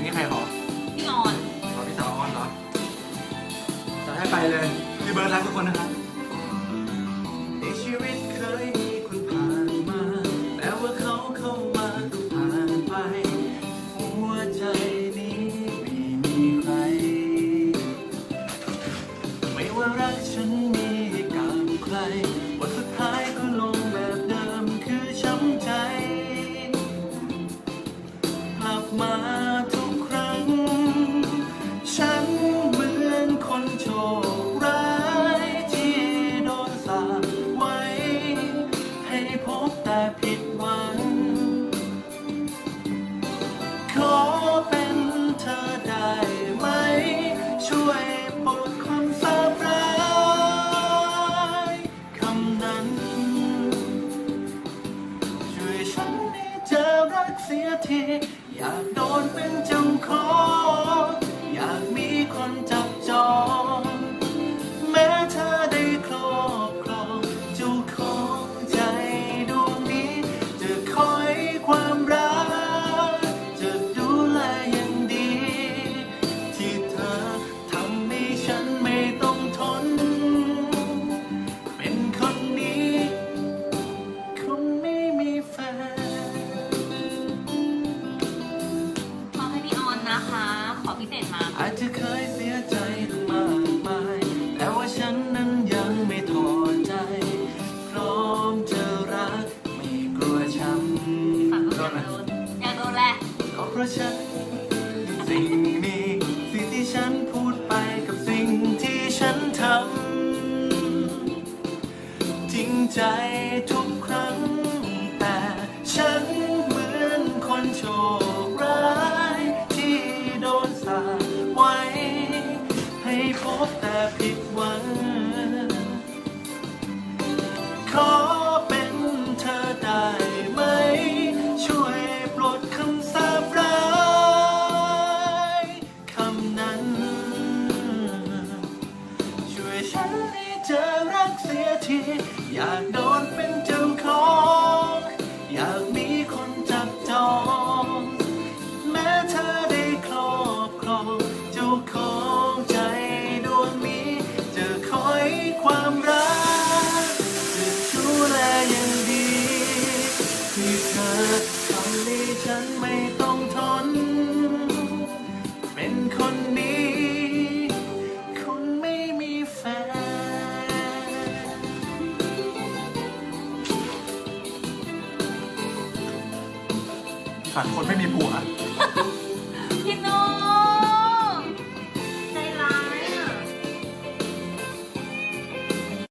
ลงนี้ใครขอพี่ออนขอพี่สาวออนเหรอจะให้ไปเลยพี่เบิร์ดรักทุกคนนะครับ วยปลดความสาบร้ายคำนั้น ช่วยฉันให้เจอรักเสียที อยากโดนเป็นเจ้าของ ราะฉัน สิ่งนี้สิ่งที่ฉันพูดไปกับสิ่งที่ฉันทำจริงใจทุกครั้ง แต่ฉันเหมือนคนโชคร้ายที่โดนสาไว้ ให้พบแต่ผิดหวัง ฉันให้เจอรักเสียที อยากโดนเป็นเจ้าของ อยากมีคนจับจอง แม้เธอได้ครอบครองเจ้าของใจดวงนี้ จะคอยความรัก จะดูแลอย่างดี ที่เธอทำให้ฉันไม่ต้องทน ฝันคนไม่มีผัว